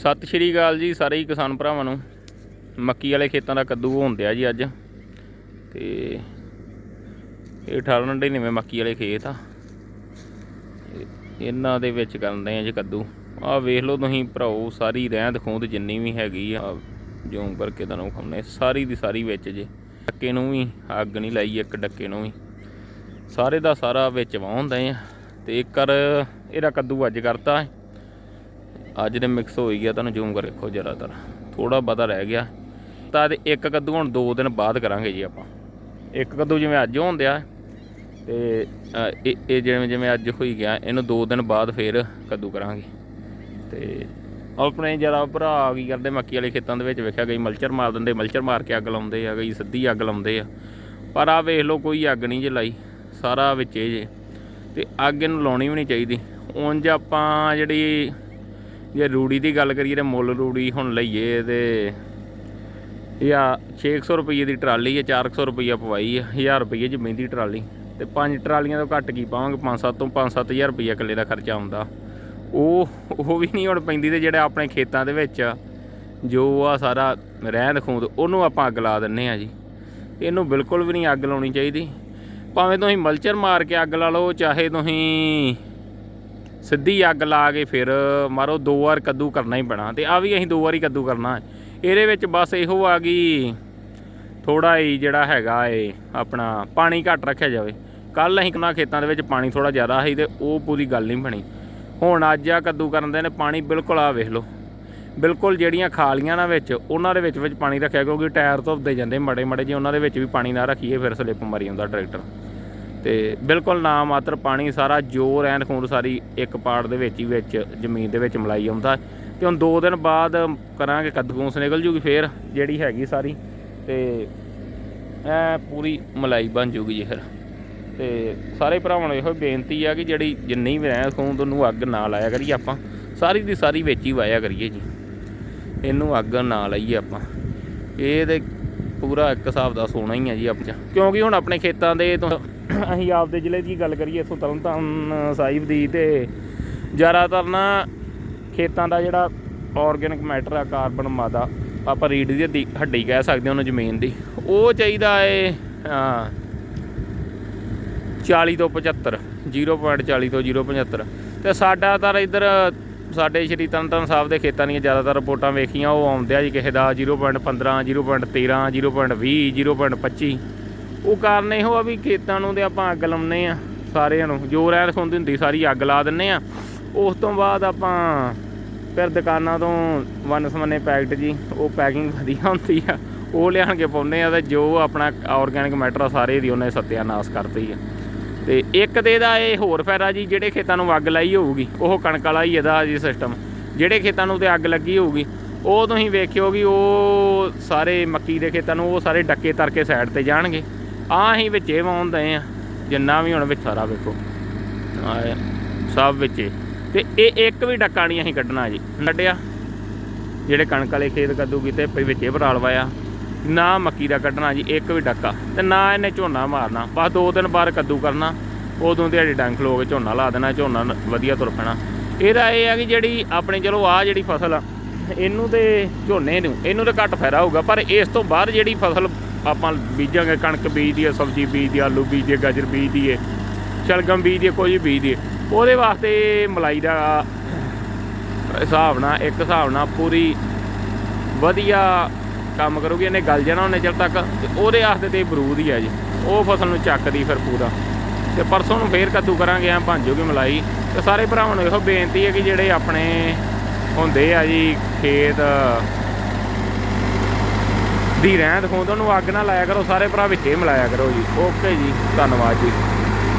ਸਤਿ ਸ਼੍ਰੀ ਅਕਾਲ ਜੀ ਸਾਰੇ ਹੀ ਕਿਸਾਨ ਭਰਾਵਾਂ ਨੂੰ। ਮੱਕੀ ਵਾਲੇ ਖੇਤਾਂ ਦਾ ਕੱਦੂ ਹੁੰਦਿਆ ਜੀ ਅੱਜ। ਤੇ ਇਹ 1899 ਮੱਕੀ ਵਾਲੇ ਖੇਤ ਆ। ਇਹਨਾਂ ਦੇ ਵਿੱਚ ਕਰਦੇ ਆ ਜੀ ਕੱਦੂ। ਆਹ ਵੇਖ ਲਓ ਤੁਸੀਂ ਭਰਾਓ, ਸਾਰੀ ਰਹਿੰਦ ਖੂੰਦ ਜਿੰਨੀ ਵੀ ਹੈਗੀ ਆ ਜੂਮ ਕਰਕੇ ਤੁਹਾਨੂੰ ਖਾਉਣੇ ਸਾਰੀ ਦੀ ਸਾਰੀ ਵਿੱਚ ਜੇ। ਡੱਕੇ ਨੂੰ ਵੀ ਅੱਗ ਨਹੀਂ ਲਾਈ ਇੱਕ ਡੱਕੇ ਨੂੰ ਵੀ। ਸਾਰੇ ਦਾ ਸਾਰਾ ਵਿੱਚ ਵਾਹੁੰਦੇ ਆ। ਤੇ ਇੱਕ ਕਰ ਇਹਦਾ ਕੱਦੂ ਅੱਜ ਕਰਤਾ। ਅੱਜ ਦੇ ਮਿਕਸ ਹੋ ਹੀ ਗਿਆ ਤੁਹਾਨੂੰ ਜ਼ੂਮ ਕਰ ਦੇਖੋ ਜ਼ਿਆਦਾਤਰ। ਥੋੜਾ ਬਹੁਤਾ ਰਹਿ ਗਿਆ। ਤਾਂ ਤੇ ਇੱਕ ਕੱਦੂ ਹੁਣ 2 ਦਿਨ ਬਾਅਦ ਕਰਾਂਗੇ ਜੀ ਆਪਾਂ। ਇੱਕ ਕੱਦੂ ਜਿਵੇਂ ਅੱਜ ਹੁੰਦਿਆ ਤੇ ਅ, ਇਹ ਇਹ ਜਿਵੇਂ ਜਿਵੇਂ ਅੱਜ ਹੋਈ ਗਿਆ ਇਹਨੂੰ 2 ਦਿਨ ਬਾਅਦ ਫੇਰ ਕੱਦੂ ਕਰਾਂਗੇ। ਤੇ ਆਪਣੇ ਜਰਾ ਭਰਾ ਕੀ ਕਰਦੇ ਮੱਕੀ ਵਾਲੇ ਖੇਤਾਂ ਦੇ ਵਿੱਚ ਵੇਖਿਆ ਗਈ ਮਲਚਰ ਮਾਰ ਦਿੰਦੇ ਮਲਚਰ ਮਾਰ ਕੇ ਅੱਗ ਲਾਉਂਦੇ ਆ ਗਈ ਸਿੱਧੀ ਅੱਗ ਲਾਉਂਦੇ ਆ। ਪਰ ਆ ਵੇਖ ਲਓ ਕੋਈ ਅੱਗ ਨਹੀਂ ਜੇ ਲਾਈ ਸਾਰਾ ਵਿੱਚ ਇਹ ਜੇ। ਤੇ ਅੱਗ ਇਹਨੂੰ ਲਾਉਣੀ ਵੀ ਨਹੀਂ ਚਾਹੀਦੀ। ਉਂਝ ਆਪਾਂ ਜਿਹੜੀ ਜੇ ਰੂੜੀ ਦੀ ਗੱਲ ਕਰੀਏ ਤੇ ਮੁੱਲ ਰੂੜੀ ਹੁਣ ਲਈਏ ਤੇ ਇਹ ਆ 600 ਰੁਪਏ ਦੀ ਟਰਾਲੀ ਹੈ 400 ਰੁਪਏ ਪਵਾਈ ਹੈ 1000 ਰੁਪਏ ਚ ਮਹਿੰਦੀ ਟਰਾਲੀ। ਤੇ ਪੰਜ ਟਰਾਲੀਆਂ ਤੋਂ ਘੱਟ ਕੀ ਪਾਵਾਂਗੇ? 5-7 ਤੋਂ 5-7000 ਰੁਪਏ ਇਕੱਲੇ ਦਾ ਖਰਚਾ ਆਉਂਦਾ ਉਹ ਉਹ ਵੀ ਨਹੀਂ ਹੁਣ ਪੈਂਦੀ ਤੇ ਜਿਹੜੇ ਆਪਣੇ ਖੇਤਾਂ ਦੇ ਵਿੱਚ ਜੋ ਆ ਸਾਰਾ ਰਹਿੰਦ ਖੂੰਦ ਉਹਨੂੰ ਆਪਾਂ ਅੱਗ ਲਾ ਦਿੰਨੇ ਆ ਜੀ। ਇਹਨੂੰ ਬਿਲਕੁਲ ਵੀ ਨਹੀਂ ਅੱਗ ਲਾਉਣੀ ਚਾਹੀਦੀ। ਭਾਵੇਂ ਤੁਸੀਂ ਮਲਚਰ ਮਾਰ ਕੇ ਅੱਗ ਲਾ ਲਓ, ਚਾਹੇ ਤੁਸੀਂ ਸਿੱਧੀ ਅੱਗ ਲਾ ਕੇ ਫਿਰ ਮਾਰੋ ਦੋ ਵਾਰ ਕੱਦੂ ਕਰਨਾ ਹੀ ਪੈਣਾ ਤੇ ਆ ਵੀ ਅਸੀਂ ਦੋ ਵਾਰੀ ਕੱਦੂ ਕਰਨਾ। ਹੈ ਇਹਦੇ ਵਿੱਚ ਬਸ ਇਹੋ ਆ ਗਈ ਥੋੜਾ ਹੀ ਜਿਹੜਾ ਹੈਗਾ ਏ, ਆਪਣਾ ਪਾਣੀ ਘੱਟ ਰੱਖਿਆ ਜਾਵੇ। ਕੱਲ ਅਸੀਂ ਕਿੰਨਾ ਖੇਤਾਂ ਦੇ ਵਿੱਚ ਪਾਣੀ ਥੋੜਾ ਜ਼ਿਆਦਾ ਸੀ ਤੇ ਉਹ ਪੂਰੀ ਗੱਲ ਨਹੀਂ ਬਣੀ। ਹੁਣ ਅੱਜ ਆ ਕੱਦੂ ਕਰਨ ਦੇ ਨੇ, ਪਾਣੀ ਬਿਲਕੁਲ ਆ ਵੇਖ ਲਓ। ਬਿਲਕੁਲ ਜਿਹੜੀਆਂ ਖਾਲੀਆਂ ਨਾ ਵਿੱਚ, ਉਹਨਾਂ ਦੇ ਵਿੱਚ ਵਿੱਚ ਪਾਣੀ ਰੱਖਿਆ ਕਿਉਂਕਿ ਟਾਇਰ ਧੁੱਪਦੇ ਜਾਂਦੇ ਮੜੇ ਮੜੇ ਜੇ ਉਹਨਾਂ ਦੇ ਵਿੱਚ ਵੀ ਪਾਣੀ ਨਾ ਰੱਖੀਏ ਫਿਰ ਸਲਿੱਪ ਮਾਰੀ ਜਾਂਦਾ ਟਰੈਕਟਰ। ਤੇ ਬਿਲਕੁਲ ਨਾ ਮਾਤਰ ਪਾਣੀ, ਸਾਰਾ ਜੋ ਰਹਿਣ ਖੂਨ ਸਾਰੀ ਇੱਕ ਪਾੜ ਦੇ ਵਿੱਚ ਹੀ ਵਿੱਚ, ਜ਼ਮੀਨ ਦੇ ਵਿੱਚ ਮਲਾਈ ਆਉਂਦਾ। ਤੇ ਹੁਣ 2 ਦਿਨ ਬਾਅਦ ਕਰਾਂਗੇ ਕੱਦੂਸ ਨਿਕਲ ਜੂਗੀ ਫੇਰ, ਜਿਹੜੀ ਹੈਗੀ ਸਾਰੀ। ਤੇ ਐ ਪੂਰੀ ਮਲਾਈ ਬਣ ਜੂਗੀ ਜੀ ਫਿਰ। ਤੇ ਸਾਰੇ ਭਰਾਵਾਂ ਨੂੰ ਇਹੋ ਬੇਨਤੀ ਆ ਕਿ ਜਿਹੜੀ ਜਿੰਨੀ ਵੀ ਰਹਿਣ ਖੂੰਦ ਉਹਨੂੰ ਅੱਗ ਨਾ ਲਾਇਆ ਕਰੀਏ ਆਪਾਂ। ਸਾਰੀ ਦੀ ਸਾਰੀ ਵਿੱਚ ਹੀ ਵਾਇਆ ਕਰੀਏ ਜੀ। ਇਹਨੂੰ ਅੱਗ ਨਾ ਲਾਈਏ ਆਪਾਂ। ਇਹ ਤੇ ਪੂਰਾ ਇੱਕ ਹਿਸਾਬ ਦਾ ਸੋਨਾ ਹੀ ਆ ਜੀ ਆਪਾਂ ਕਿਉਂਕਿ ਹੁਣ ਆਪਣੇ ਖੇਤਾਂ ਦੇ ਤੋਂ ਅਸੀਂ ਆਪਦੇ ਜ਼ਿਲ੍ਹੇ ਦੀ ਗੱਲ ਕਰੀਏ, ਇੱਥੋਂ ਤਰਨਤਾਰਨ ਸਾਹਿਬ ਦੀ ਤੇ ਜ਼ਿਆਦਾਤਰ ਨਾ ਖੇਤਾਂ ਦਾ ਜਿਹੜਾ ਆਰਗੈਨਿਕ ਮੈਟਰ ਆ ਕਾਰਬਨ ਮਾਦਾ, ਆਪਾਂ ਰੀੜ ਦੀ ਹੱਡੀ- ਹੱਡੀ ਕਹਿ ਸਕਦੇ ਹਾਂ ਉਹਨੂੰ ਜ਼ਮੀਨ ਦੀ। ਉਹ ਚਾਹੀਦਾ ਏ, ਹਾਂ 40 ਤੋਂ 75 0.40 ਤੋਂ 0.75 ਤੇ ਸਾਡਾ ਤਾਂ ਇੱਧਰ ਸਾਡੇ ਸ਼੍ਰੀ ਤਰਨਤਾਰਨ ਸਾਹਿਬ ਦੇ ਖੇਤਾਂ ਦੀਆਂ ਜ਼ਿਆਦਾਤਰ ਰਿਪੋਰਟਾਂ ਵੇਖੀਆਂ, ਉਹ ਆਉਂਦੇ ਆ ਜੀ ਕਿਸੇ ਦਾ 0.15 0.13 0.20 0.25 ਉਹ ਕਾਰਨ ਇਹੋ ਆ ਵੀ ਖੇਤਾਂ ਨੂੰ ਤੇ ਆਪਾਂ ਅੱਗ ਲਾਉਂਦੇ ਆ ਸਾਰਿਆਂ ਨੂੰ। ਜੋ ਰਹਿਤ ਖੁੰਦ ਹੁੰਦੀ ਸਾਰੀ ਅੱਗ ਲਾ ਦਿੰਨੇ ਆ। ਉਸ ਤੋਂ ਬਾਅਦ ਆਪਾਂ ਫਿਰ ਦੁਕਾਨਾਂ ਤੋਂ ਵਨ ਸਮਨੇ ਪੈਕਟ ਜੀ, ਉਹ ਪੈਕਿੰਗ ਵਧੀਆ ਹੁੰਦੀ ਆ। ਉਹ ਲਿਆਣ ਕੇ ਪਾਉਂਦੇ ਆ ਤੇ ਜੋ ਆਪਣਾ ਆਰਗੈਨਿਕ ਮੈਟਰ ਆ, ਸਾਰੇ ਦੀ ਉਹਨੇ ਸਤਿਆਨਾਸ਼ ਕਰਤੀ ਆ। ਤੇ ਇੱਕ ਤੇ ਇਹਦਾ ਇਹ ਹੋਰ ਫਾਇਦਾ ਜੀ, ਜਿਹੜੇ ਖੇਤਾਂ ਨੂੰ ਅੱਗ ਲਾਈ ਹੋਊਗੀ, ਉਹ ਕਣਕ ਵਾਲਾ ਹੀ ਇਹਦਾ ਜੀ ਸਿਸਟਮ ਜਿਹੜੇ ਖੇਤਾਂ ਨੂੰ ਤੇ ਅੱਗ ਲੱਗੀ ਹੋਊਗੀ, ਉਹ ਤੁਸੀਂ ਵੇਖਿਓ ਕਿ ਉਹ ਸਾਰੇ ਮੱਕੀ ਦੇ ਖੇਤਾਂ ਨੂੰ, ਉਹ ਸਾਰੇ ਡੱਕੇ ਤਰ ਕੇ ਸਾਈਡ ਤੇ ਜਾਣਗੇ। ਆਹ ਅਸੀਂ ਵਿੱਚੇ ਵਾਉਂਦੇ ਆ ਜਿੰਨਾ ਵੀ ਹੁਣ ਵਿੱਚ ਸਾਰਾ ਵੇਖੋ। ਸਭ ਵਿੱਚੇ ਤੇ ਇਹ ਇੱਕ ਵੀ ਡੱਕਾ ਨਹੀਂ ਅਸੀਂ ਕੱਢਣਾ ਜੀ। ਕੱਢਿਆ ਜਿਹੜੇ ਕਣਕ ਵਾਲੇ ਖੇਤ ਕੱਦੂ ਕੀਤੇ ਪਈ ਵਿੱਚੇ ਭਰਾ ਲਵਾਇਆ ਨਾ ਮੱਕੀ ਦਾ ਕੱਢਣਾ ਜੀ, ਇੱਕ ਵੀ ਡੱਕਾ ਤੇ ਨਾ ਇਹਨੇ ਝੋਨਾ ਮਾਰਨਾ। ਬਸ ਦੋ ਦਿਨ ਬਾਅਦ ਕੱਦੂ ਕਰਨਾ, ਉਦੋਂ ਦਿਹਾੜੀ ਡੰਗ ਖਲੋ ਕੇ ਝੋਨਾ ਲਾ ਦੇਣਾ, ਝੋਨਾ ਵਧੀਆ ਤੁਰ ਪੈਣਾ। ਇਹਦਾ ਇਹ ਆ ਕਿ ਜਿਹੜੀ ਆਪਣੇ, ਚਲੋ ਆ ਜਿਹੜੀ ਫਸਲ ਆ, ਇਹਨੂੰ ਤੇ ਝੋਨੇ ਨੂੰ, ਇਹਨੂੰ ਤਾਂ ਘੱਟ ਫਾਇਦਾ ਹੋਊਗਾ, ਪਰ ਇਸ ਤੋਂ ਬਾਅਦ ਜਿਹੜੀ ਫਸਲ ਆਪਾਂ ਬੀਜਾਂਗੇ, ਕਣਕ ਬੀਜਦੀ ਹੈ, ਸਬਜ਼ੀ ਬੀਜਦੀ ਹੈ, ਆਲੂ ਬੀਜਦੀ ਹੈ, ਗਾਜਰ ਬੀਜਦੀ ਹੈ, ਸ਼ਲਗਮ ਬੀਜਦੀ ਹੈ, ਕੋਈ ਵੀ ਬੀਜਦੀ ਹੈ, ਉਹਦੇ ਵਾਸਤੇ ਮਲਾਈ ਦਾ ਹਿਸਾਬ ਨਾਲ, ਇੱਕ ਹਿਸਾਬ ਨਾਲ ਪੂਰੀ ਵਧੀਆ ਕੰਮ ਕਰੂਗੀ, ਇਹਨੇ ਗਲ ਜਾਣਾ ਉਹਨੇ ਚਿਰ ਤੱਕ, ਤੇ ਉਹਦੇ ਵਾਸਤੇ ਤੇ ਬਰੂਦ ਹੀ ਆ ਜੀ। ਉਹ ਫਸਲ ਨੂੰ ਚੱਕਦੀ ਫਿਰ ਪੂਰਾ। ਤੇ ਪਰਸੋਂ ਨੂੰ ਫੇਰ ਕੱਦੂ ਕਰਾਂਗੇ ਆ ਭਾਂਜੋਗੇ ਮਲਾਈ। ਤੇ ਸਾਰੇ ਭਰਾਵਾਂ ਨੂੰ ਇਹੋ ਬੇਨਤੀ ਹੈ ਕਿ ਜਿਹੜੇ ਆਪਣੇ ਹੁੰਦੇ ਆ ਜੀ, ਖੇਤ ਦੀ ਰਹਿੰਦ ਖੂੰਦ ਉਹਨੂੰ ਅੱਗ ਨਾ ਲਾਇਆ ਕਰੋ, ਸਾਰੇ ਭਰਾ ਵਿੱਚੇ ਮਿਲਾਇਆ ਕਰੋ ਜੀ। ਓਕੇ ਜੀ, ਧੰਨਵਾਦ ਜੀ।